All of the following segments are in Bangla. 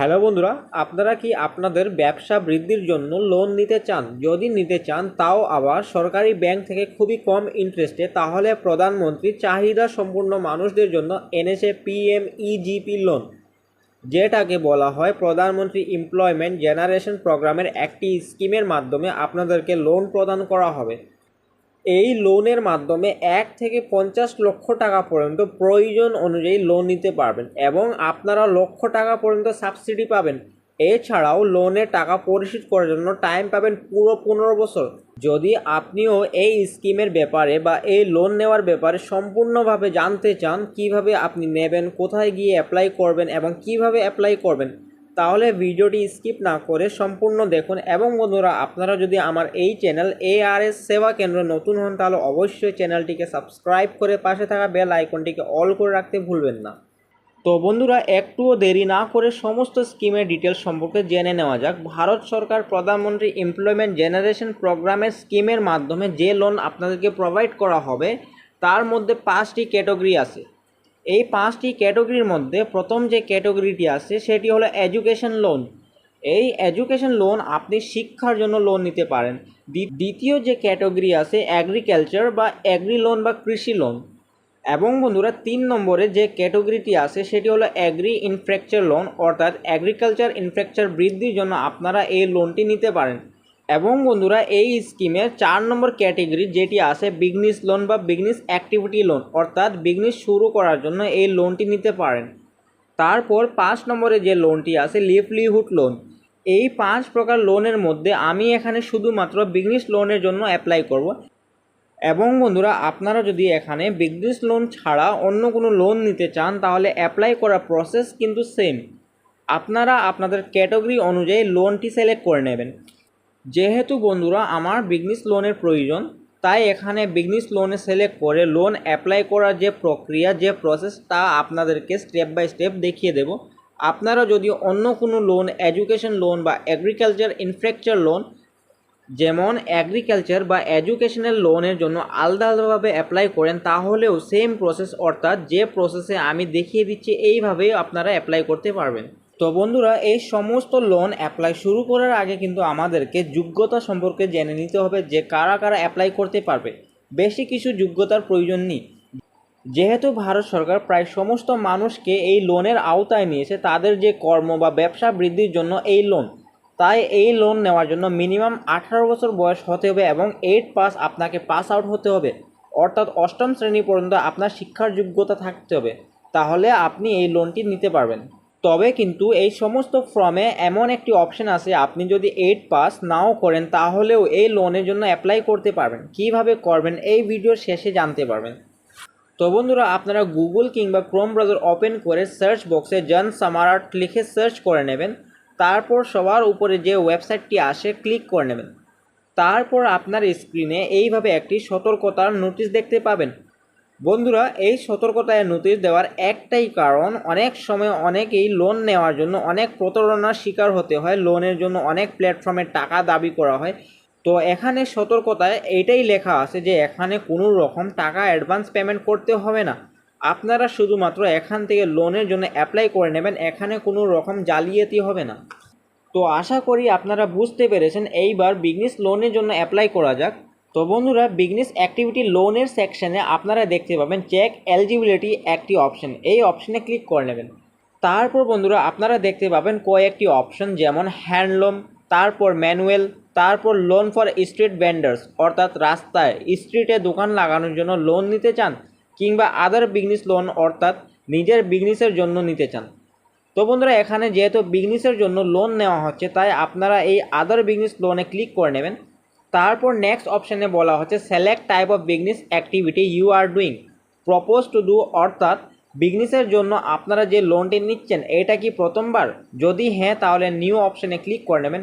হ্যালো বন্ধুরা, আপনারা কি আপনাদের ব্যবসা বৃদ্ধির জন্য লোন নিতে চান? যদি নিতে চান, তাও আবার সরকারি ব্যাংক থেকে খুবই কম ইন্টারেস্টে তাহলে প্রধানমন্ত্রী চাহিদা সম্পূর্ণ মানুষদের জন্য এনেছে পিএম ইজিপি লোন যেটাকে বলা হয় প্রধানমন্ত্রী এমপ্লয়মেন্ট জেনারেশন প্রোগ্রামের একটি স্কিমের মাধ্যমে আপনাদেরকে লোন প্রদান করা হবে। এই লোনের মাধ্যমে এক থেকে পঞ্চাশ লক্ষ টাকা পর্যন্ত প্রয়োজন অনুযায়ী লোন নিতে পারবেন এবং আপনারা লক্ষ টাকা পর্যন্ত সাবসিডি পাবেন। এছাড়াও লোনের টাকা পরিশোধ করার জন্য টাইম পাবেন পুরো পনেরো বছর। যদি আপনিও এই স্কিমের ব্যাপারে বা এই লোন নেওয়ার ব্যাপারে সম্পূর্ণভাবে জানতে চান, কীভাবে আপনি নেবেন, কোথায় গিয়ে অ্যাপ্লাই করবেন এবং কীভাবে অ্যাপ্লাই করবেন তাহলে ভিডিওটি স্কিপ না করে সম্পূর্ণ দেখুন। এবং বন্ধুরা, আপনারা যদি আমার এই চ্যানেল এ আর এস সেবা কেন্দ্র নতুন হন, তাহলে অবশ্যই চ্যানেলটিকে সাবস্ক্রাইব করে পাশে থাকা বেল আইকনটিকে অল করে রাখতে ভুলবেন না। তো বন্ধুরা, একটুও দেরি না করে সমস্ত স্কিমের ডিটেলস সম্পর্কে জেনে নেওয়া যাক। ভারত সরকার প্রধানমন্ত্রী এমপ্লয়মেন্ট জেনারেশন প্রোগ্রামের স্কিমের মাধ্যমে যে লোন আপনাদেরকে প্রোভাইড করা হবে, তার মধ্যে পাঁচটি ক্যাটাগরি আছে। এই পাঁচটি ক্যাটাগরির মধ্যে প্রথম যে ক্যাটাগরিটি আছে সেটি হলো এডুকেশন লোন। এই এডুকেশন লোন আপনি শিক্ষার জন্য লোন নিতে পারেন। দ্বিতীয় যে ক্যাটাগরি আছে অ্যাগ্রিকালচার বা অ্যাগ্রি লোন বা কৃষি লোন। এবং বন্ধুরা, তিন নম্বরে যে ক্যাটাগরিটি আছে সেটি হলো অ্যাগ্রি ইনফ্রাস্ট্রাকচার লোন, অর্থাৎ অ্যাগ্রিকালচার ইনফ্রাস্ট্রাকচার বৃদ্ধির জন্য আপনারা এই লোনটি নিতে পারেন। এবং বন্ধুরা, এই স্কিমে চার নম্বর ক্যাটেগরি যেটি আছে, বিজনেস লোন বা বিজনেস অ্যাক্টিভিটি লোন অর্থাৎ বিজনেস শুরু করার জন্য এই লোনটি নিতে পারেন। তারপর পাঁচ নম্বরে যে লোনটি আছে লিভলিহুড লোন এই পাঁচ প্রকার লোনের মধ্যে আমি এখানে শুধুমাত্র বিজনেস লোনের জন্য অ্যাপ্লাই করব। এবং বন্ধুরা, আপনারা যদি এখানে বিজনেস লোন ছাড়া অন্য কোনো লোন নিতে চান, তাহলে অ্যাপ্লাই করার প্রসেস কিন্তু সেম আপনারা আপনাদের ক্যাটাগরি অনুযায়ী লোনটি সিলেক্ট করে নেবেন। যেহেতু বন্ধুরা আমার বিজনেস লোনের প্রয়োজন, তাই এখানে বিজনেস লোনে সিলেক্ট করে লোন অ্যাপ্লাই করার যে প্রক্রিয়া, যে প্রসেস তা আপনাদেরকে স্টেপ বাই স্টেপ দেখিয়ে দেব। আপনারা যদি অন্য কোনো লোন এডুকেশন লোন বা এগ্রিকালচার ইনফ্রাস্ট্রাকচার লোন যেমন অ্যাগ্রিকালচার বা এডুকেশনাল লোনের জন্য আলাদা আলাদাভাবে অ্যাপ্লাই করেন, তাহলেও সেম প্রসেস অর্থাৎ যে প্রসেসে আমি দেখিয়ে দিচ্ছি, এইভাবেই আপনারা অ্যাপ্লাই করতে পারবেন। তো বন্ধুরা, এই সমস্ত লোন অ্যাপ্লাই শুরু করার আগে কিন্তু আমাদেরকে যোগ্যতা সম্পর্কে জেনে নিতে হবে যে কারা কারা অ্যাপ্লাই করতে পারবে। বেশি কিছু যোগ্যতার প্রয়োজন নেই। যেহেতু ভারত সরকার প্রায় সমস্ত মানুষকে এই লোনের আওতায় নিয়েছে, তাদের যে কর্ম বা ব্যবসা বৃদ্ধির জন্য এই লোন তাই এই লোন নেওয়ার জন্য মিনিমাম আঠারো বছর বয়স হতে হবে এবং এইট পাস আপনাকে পাস আউট হতে হবে। অর্থাৎ অষ্টম শ্রেণি পর্যন্ত আপনার শিক্ষার যোগ্যতা থাকতে হবে। তাহলে আপনি এই লোনটি নিতে পারবেন। তবে কিন্তু এই সমস্ত ফর্মে এমন একটি অপশন আছে, আপনি যদি এইট পাস নাও করেন তাহলেও এই লোনের জন্য অ্যাপ্লাই করতে পারবেন। কীভাবে করবেন এই ভিডিওর শেষে জানতে পারবেন। তো বন্ধুরা, আপনারা গুগল কিংবা ক্রোম ব্রাউজার ওপেন করে সার্চ বক্সে জন সামারাট লিখে সার্চ করে নেবেন। তারপর সবার উপরে যে ওয়েবসাইটটি আসে ক্লিক করে নেবেন। তারপর আপনার স্ক্রিনে এইভাবে একটি সতর্কতার নোটিশ দেখতে পাবেন। বন্ধুরা, এই সতর্কতায় নোটিশ দেওয়ার একটাই কারণ, অনেক সময় অনেকেই লোন নেওয়ার জন্য অনেক প্রতারণার শিকার হতে হয় লোনের জন্য অনেক প্ল্যাটফর্মে টাকা দাবি করা হয়। তো এখানে সতর্কতায় এইটাই লেখা আছে যে, এখানে কোনো রকম টাকা অ্যাডভান্স পেমেন্ট করতে হবে না। আপনারা শুধুমাত্র এখান থেকে লোনের জন্য অ্যাপ্লাই করে নেবেন, এখানে কোনো রকম জালিয়াতি হবে না। তো আশা করি আপনারা বুঝতে পেরেছেন, এইবার বিজনেস লোনের জন্য অ্যাপ্লাই করা যাক। তো বন্ধুরা বিজনেস অ্যাক্টিভিটি লোনের সেকশনে আপনারা দেখতে পাবেন চেক এলিজিবিলিটি একটি অপশন এই অপশনে ক্লিক করে নেবেন। তারপর বন্ধুরা, আপনারা দেখতে পাবেন কয়েকটি অপশন যেমন হ্যান্ডলুম তারপর ম্যানুয়াল তারপর লোন ফর স্ট্রিট ভেন্ডার্স অর্থাৎ রাস্তায় স্ট্রিটে দোকান লাগানোর জন্য লোন নিতে চান, কিংবা আদার বিজনেস লোন অর্থাৎ নিজের বিজনেসের জন্য নিতে চান। তো বন্ধুরা, এখানে যেহেতু বিজনেসের জন্য লোন নেওয়া হচ্ছে, তাই আপনারা এই আদার বিজনেস লোনে ক্লিক করে নেবেন। তারপর নেক্সট অপশানে বলা হচ্ছে select type of business activity you are doing propose to do অর্থাৎ বিজনেসের জন্য আপনারা যে লোনটি নিচ্ছেন, এটা কি প্রথমবার? যদি হ্যাঁ তাহলে নিউ অপশানে ক্লিক করে নেবেন।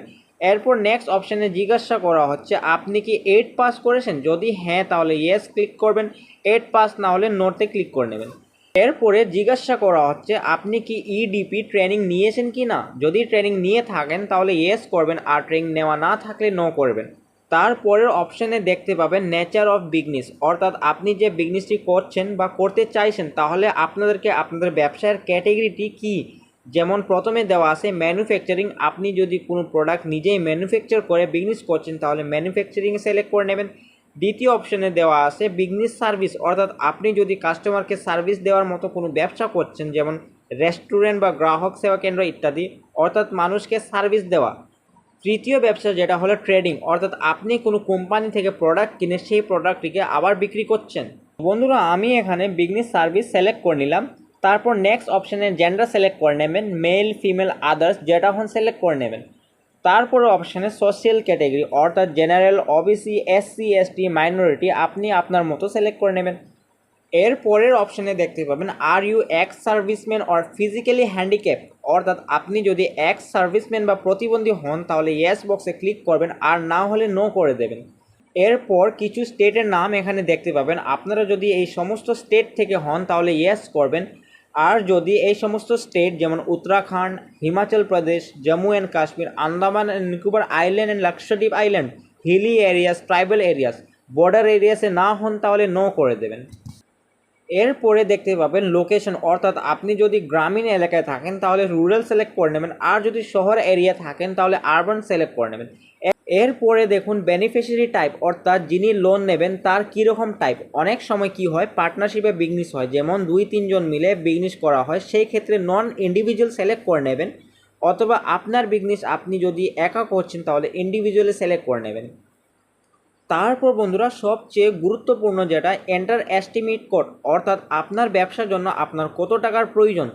এরপর নেক্সট অপশানে জিজ্ঞাসা করা হচ্ছে, আপনি কি এইট পাস করেছেন? যদি হ্যাঁ তাহলে ইয়েস ক্লিক করবেন। এইট পাস না হলে নোটে ক্লিক করে নেবেন। এরপরে জিজ্ঞাসা করা হচ্ছে, আপনি কি ইডিপি ট্রেনিং নিয়েছেন কি না যদি ট্রেনিং নিয়ে থাকেন, তাহলে ইয়েস করবেন। আর ট্রেনিং নেওয়া না থাকলে নো করবেন। তারপরের অপশানে দেখতে পাবেন নেচার অফ বিজনেস অর্থাৎ আপনি যে বিজনেসটি করছেন বা করতে চাইছেন, তাহলে আপনাদেরকে আপনাদের ব্যবসায়ের ক্যাটেগরিটি কি? যেমন প্রথমে দেওয়া আছে ম্যানুফ্যাকচারিং আপনি যদি কোনো প্রোডাক্ট নিজেই ম্যানুফ্যাকচার করে বিজনেস করছেন, তাহলে ম্যানুফ্যাকচারিং সিলেক্ট করে নেবেন। দ্বিতীয় অপশনে দেওয়া আছে বিজনেস সার্ভিস অর্থাৎ আপনি যদি কাস্টমারকে সার্ভিস দেওয়ার মতো কোনো ব্যবসা করছেন, যেমন রেস্টুরেন্ট বা গ্রাহক সেবা কেন্দ্র ইত্যাদি, অর্থাৎ মানুষকে সার্ভিস দেওয়া। তৃতীয় ব্যবসা যেটা হলো ট্রেডিং অর্থাৎ আপনি কোনো কোম্পানি থেকে প্রোডাক্ট কিনে সেই প্রোডাক্টটিকে আবার বিক্রি করছেন। বন্ধুরা, আমি এখানে বিজনেস সার্ভিস সিলেক্ট করে নিলাম। তারপর নেক্সট অপশানে জেন্ডার সিলেক্ট করে নেবেন মেল ফিমেল আদার্স যেটা হন সিলেক্ট করে নেবেন। তারপরে অপশানে সোশ্যাল ক্যাটাগরি অর্থাৎ general OBC SC ST minority আপনি আপনার মতো সিলেক্ট করে নেবেন। এর পরের অপশানে দেখতে পাবেন are you ex serviceman or physically handicap অর্থাৎ আপনি যদি এক্স সার্ভিসম্যান বা প্রতিবন্ধী হন, তাহলে ইয়েস বক্সে ক্লিক করবেন, আর না হলে নো করে দেবেন। এরপর কিছু স্টেটের নাম এখানে দেখতে পাবেন, আপনারা যদি এই সমস্ত স্টেট থেকে হন, তাহলে ইয়েস করবেন। আর যদি এই সমস্ত স্টেট যেমন Uttarakhand, Himachal Pradesh, Jammu and Kashmir, Andaman and Nicobar island and Lakshadweep island hilly areas tribal areas border এরিয়াসে না হন, তাহলে নো করে দেবেন। এরপরে দেখতে পাবেন লোকেশন অর্থাৎ আপনি যদি গ্রামীণ এলাকায় থাকেন, তাহলে রুরাল সিলেক্ট করে নেবেন। আর যদি শহর এরিয়া থাকেন, তাহলে আরবান সিলেক্ট করে নেবেন। এরপরে দেখুন বেনিফিশিয়ারি টাইপ অর্থাৎ যিনি লোন নেবেন, তার কীরকম টাইপ অনেক সময় কি হয় পার্টনারশিপে বিজনেস হয়। যেমন দুই, তিনজন মিলে বিজনেস করা হয়, সেই ক্ষেত্রে নন ইন্ডিভিজুয়াল সিলেক্ট করে নেবেন। অথবা আপনার বিজনেস আপনি যদি একা করছেন, তাহলে ইন্ডিভিজুয়ালি সিলেক্ট করে নেবেন। তারপর বন্ধুরা সবচেয়ে গুরুত্বপূর্ণ যেটা এন্টার এস্টিমেট কোড অর্থাৎ আপনার ব্যবসার জন্য আপনার কত টাকার প্রয়োজন।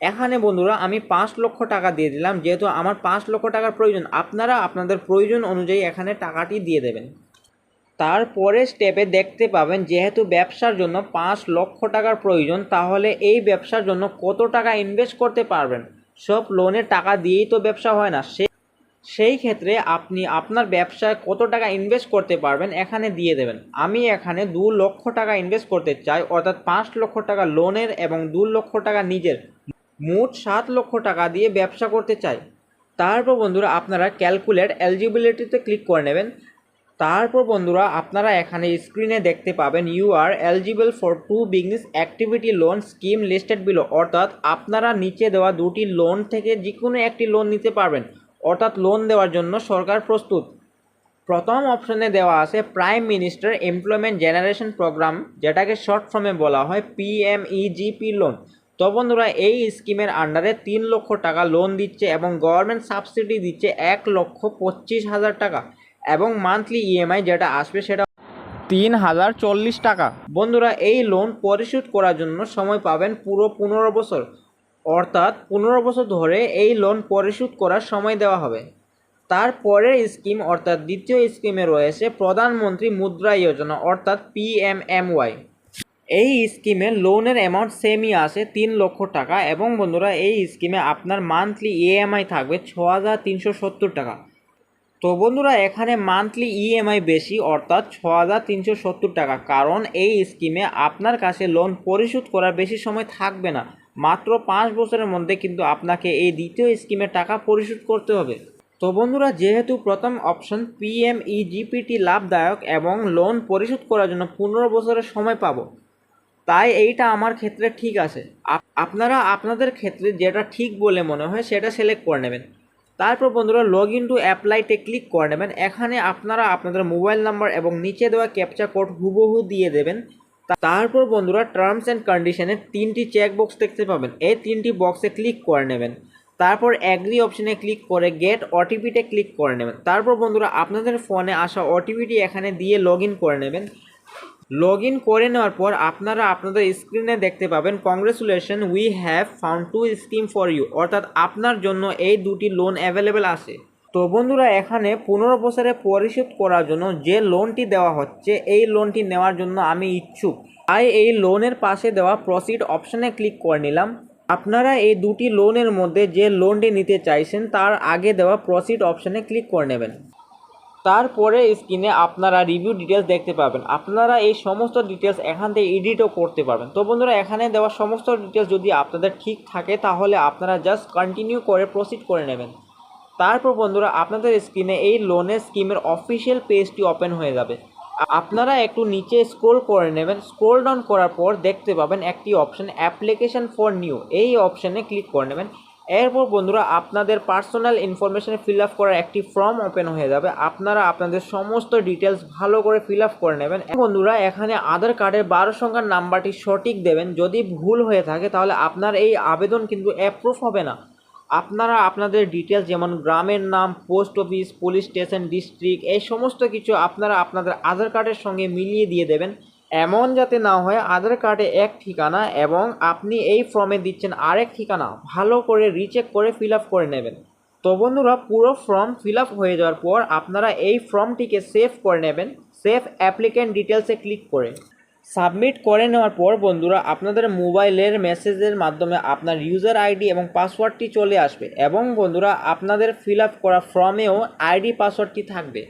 এখানে বন্ধুরা আমি পাঁচ লক্ষ টাকা দিয়ে দিলাম, যেহেতু আমার পাঁচ লক্ষ টাকার প্রয়োজন, আপনারা আপনাদের প্রয়োজন অনুযায়ী এখানে টাকাটি দিয়ে দেবেন। তারপরে স্টেপে দেখতে পাবেন, যেহেতু ব্যবসার জন্য পাঁচ লক্ষ টাকার প্রয়োজন, তাহলে এই ব্যবসার জন্য কত টাকা ইনভেস্ট করতে পারবেন? সব লোনের টাকা দিয়েই তো ব্যবসা হয় না, সে সেই ক্ষেত্রে আপনি আপনার ব্যবসায় কত টাকা ইনভেস্ট করতে পারবেন এখানে দিয়ে দেবেন। আমি এখানে দু লক্ষ টাকা ইনভেস্ট করতে চাই, অর্থাৎ পাঁচ লক্ষ টাকা লোনের এবং দু লক্ষ টাকা নিজের। মোট সাত লক্ষ টাকা দিয়ে ব্যবসা করতে চাই। তারপর বন্ধুরা আপনারা ক্যালকুলেট এলিজিবিলিটিতে ক্লিক করে নেবেন। তারপর বন্ধুরা আপনারা এখানে স্ক্রিনে দেখতে পাবেন you are eligible for two business activity loan scheme listed below অর্থাৎ আপনারা নিচে দেওয়া দুটি লোন থেকে যে কোনো একটি লোন নিতে পারবেন। অর্থাৎ লোন দেওয়ার জন্য সরকার প্রস্তুত। প্রথম অপশনে দেওয়া আছে prime minister employment generation programme যেটাকে শর্ট ফর্মে বলা হয় পিএমইজিপি লোন তো বন্ধুরা, এই স্কিমের আন্ডারে তিন লক্ষ টাকা লোন দিচ্ছে এবং গভর্নমেন্ট সাবসিডি দিচ্ছে এক লক্ষ পঁচিশ হাজার টাকা এবং মান্থলি ইএমআই যেটা আসবে সেটা তিন হাজার চল্লিশ টাকা। বন্ধুরা, এই লোন পরিশোধ করার জন্য সময় পাবেন পুরো পনেরো বছর। অর্থাৎ পনেরো বছর ধরে এই লোন পরিশোধ করার সময় দেওয়া হবে। তারপরের স্কিম অর্থাৎ দ্বিতীয় স্কিমে রয়েছে প্রধানমন্ত্রী মুদ্রা যোজনা, অর্থাৎ পিএমএমওয়াই এই স্কিমে লোনের অ্যামাউন্ট সেমই আসে তিন লক্ষ টাকা এবং বন্ধুরা, এই স্কিমে আপনার মান্থলি ইএমআই থাকবে ছ হাজার তিনশো সত্তর টাকা। তো বন্ধুরা, এখানে মান্থলি ইএমআই বেশি, অর্থাৎ ছ হাজার তিনশো সত্তর টাকা। কারণ এই স্কিমে আপনার কাছে লোন পরিশোধ করার বেশি সময় থাকবে না। মাত্র পাঁচ বছরের মধ্যে কিন্তু আপনাকে এই দ্বিতীয় স্কিমে টাকা পরিশোধ করতে হবে। তো বন্ধুরা, যেহেতু প্রথম অপশন পিএমইজিপিটি লাভদায়ক এবং লোন পরিশোধ করার জন্য পনেরো বছরের সময় পাবো, তাই এইটা আমার ক্ষেত্রে ঠিক আছে। আপনারা আপনাদের ক্ষেত্রে যেটা ঠিক বলে মনে হয় সেটা সিলেক্ট করে নেবেন। তারপর বন্ধুরা লগ ইন টু অ্যাপ্লাইতে ক্লিক করে নেবেন। এখানে আপনারা আপনাদের মোবাইল নাম্বার এবং নিচে দেওয়া ক্যাপচা কোড হুবহু দিয়ে দেবেন। তারপর বন্ধুরা টার্মস অ্যান্ড কন্ডিশনে তিনটি চেক বক্স দেখতে পাবেন। এই তিনটি বক্সে ক্লিক করে নেবেন। তারপর অ্যাগ্রি অপশনে ক্লিক করে গেট ওটিপিতে ক্লিক করে নেবেন। তারপর বন্ধুরা আপনাদের ফোনে আসা ওটিপিটি এখানে দিয়ে লগ করে নেবেন। লগ করে নেওয়ার পর আপনারা আপনাদের স্ক্রিনে দেখতে পাবেন congratulation we have found two scheme for you অর্থাৎ আপনার জন্য এই দুটি লোন অ্যাভেলেবেল আছে। তো বন্ধুরা, এখানে পনেরো বছরে পরিশোধ করার জন্য যে লোনটি দেওয়া হচ্ছে, এই লোনটি নেওয়ার জন্য আমি ইচ্ছুক। তাই এই লোনের পাশে দেওয়া প্রসিড অপশানে ক্লিক করে নিলাম। আপনারা এই দুটি লোনের মধ্যে যে লোনটি নিতে চাইছেন, তার আগে দেওয়া প্রসিড অপশানে ক্লিক করে নেবেন। তারপরে স্ক্রিনে আপনারা রিভিউ ডিটেলস দেখতে পাবেন। আপনারা এই সমস্ত ডিটেলস এখান থেকে এডিটও করতে পারবেন। তো বন্ধুরা, এখানে দেওয়া সমস্ত ডিটেলস যদি আপনাদের ঠিক থাকে, তাহলে আপনারা জাস্ট কন্টিনিউ করে প্রসিড করে নেবেন। তারপর বন্ধুরা, আপনাদের স্ক্রিনে এই লোনের স্কিমের অফিসিয়াল পেজটি ওপেন হয়ে যাবে। আপনারা একটু নিচে স্ক্রোল করে নেবেন। স্ক্রোল ডাউন করার পর দেখতে পাবেন একটি অপশন অ্যাপ্লিকেশন ফর নিউ এই অপশনে ক্লিক করে নেবেন। এরপর বন্ধুরা, আপনাদের পার্সোনাল ইনফরমেশন ফিল আপ করার একটি ফর্ম ওপেন হয়ে যাবে। আপনারা আপনাদের সমস্ত ডিটেলস ভালো করে ফিল আপ করে নেবেন। বন্ধুরা, এখানে আধার কার্ডের বারো সংখ্যার নাম্বারটি সঠিক দেবেন। যদি ভুল হয়ে থাকে, তাহলে আপনার এই আবেদন কিন্তু অ্যাপ্রুভ হবে না। আপনারা আপনাদের ডিটেলস যেমন গ্রামের নাম post office police station district এই সমস্ত কিছু আপনারা আপনাদের আধার কার্ডের সঙ্গে মিলিয়ে দিয়ে দেবেন। এমন যাতে না হয় আধার কার্ডে এক ঠিকানা এবং আপনি এই ফর্মে দিচ্ছেন আরেক ঠিকানা, ভালো করে রিচেক করে ফিল আপ করে নেবেন। তো বন্ধুরা, পুরো ফর্ম ফিল আপ হয়ে যাওয়ার পর আপনারা এই ফর্মটিকে সেভ করে নেবেন। সেভ অ্যাপ্লিক্যান্ট ডিটেলসে ক্লিক করে। সাবমিট করে নেওয়ার পর বন্ধুরা, আপনাদের মোবাইলের মেসেজের মাধ্যমে আপনার ইউজার আইডি এবং পাসওয়ার্ডটি চলে আসবে এবং বন্ধুরা, আপনাদের ফিল আপ করা ফর্মেও আইডি পাসওয়ার্ডটি থাকবে।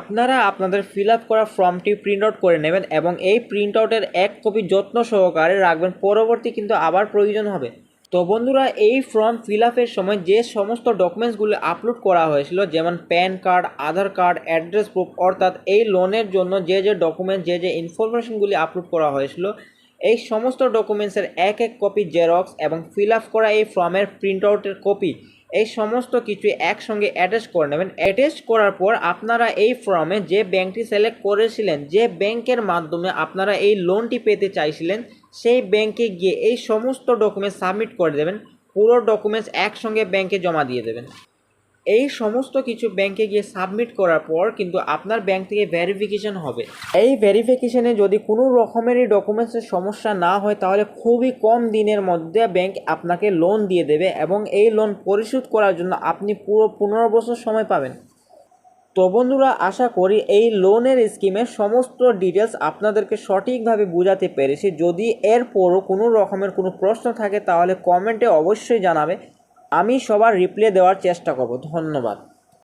আপনারা আপনাদের ফিল আপ করা ফর্মটি প্রিন্ট আউট করে নেবেন এবং এই প্রিন্ট আউটের এক কপি যত্ন সহকারে রাখবেন, পরবর্তী কিন্তু আবার প্রয়োজন হবে। তো বন্ধুরা, এই ফর্ম ফিল আপের সময় যে সমস্ত ডকুমেন্টসগুলো আপলোড করা হয়েছিল, যেমন PAN card Aadhaar card address proof অর্থাৎ এই লোনের জন্য যে যে ডকুমেন্টস যে যে ইনফরমেশনগুলি আপলোড করা হয়েছিল, এই সমস্ত ডকুমেন্টসের এক এক কপি জেরক্স এবং ফিল আপ করা এই ফর্মের প্রিন্ট আউটের কপি এই সমস্ত কিছু একসঙ্গে অ্যাটাচ করে নেবেন। অ্যাটাচ করার পর আপনারা এই ফর্মে যে ব্যাংকটি সিলেক্ট করেছিলেন, যে ব্যাংকের মাধ্যমে আপনারা এই লোনটি পেতে চাইছিলেন সেই ব্যাংকে গিয়ে এই সমস্ত ডকুমেন্টস সাবমিট করে দেবেন, পুরো ডকুমেন্টস একসঙ্গে ব্যাংকে জমা দিয়ে দেবেন। এই সমস্ত কিছু ব্যাংকে গিয়ে সাবমিট করার পর কিন্তু আপনার ব্যাংক থেকে ভেরিফিকেশন হবে। এই ভেরিফিকেশনে যদি কোনো রকমেরই ডকুমেন্টসের সমস্যা না হয়, তাহলে খুবই কম দিনের মধ্যে ব্যাংক আপনাকে লোন দিয়ে দেবে এবং এই লোন পরিশোধ করার জন্য আপনি পুরো পনেরো বছর সময় পাবেন। তো বন্ধুরা, আশা করি এই লোনের স্কিমের সমস্ত ডিটেলস আপনাদেরকে সঠিকভাবে বোঝাতে পেরেছি। যদি এরপরও কোনো রকমের কোনো প্রশ্ন থাকে, তাহলে কমেন্টে অবশ্যই জানাবে। আমি সবার রিপ্লাই দেওয়ার চেষ্টা করব। ধন্যবাদ।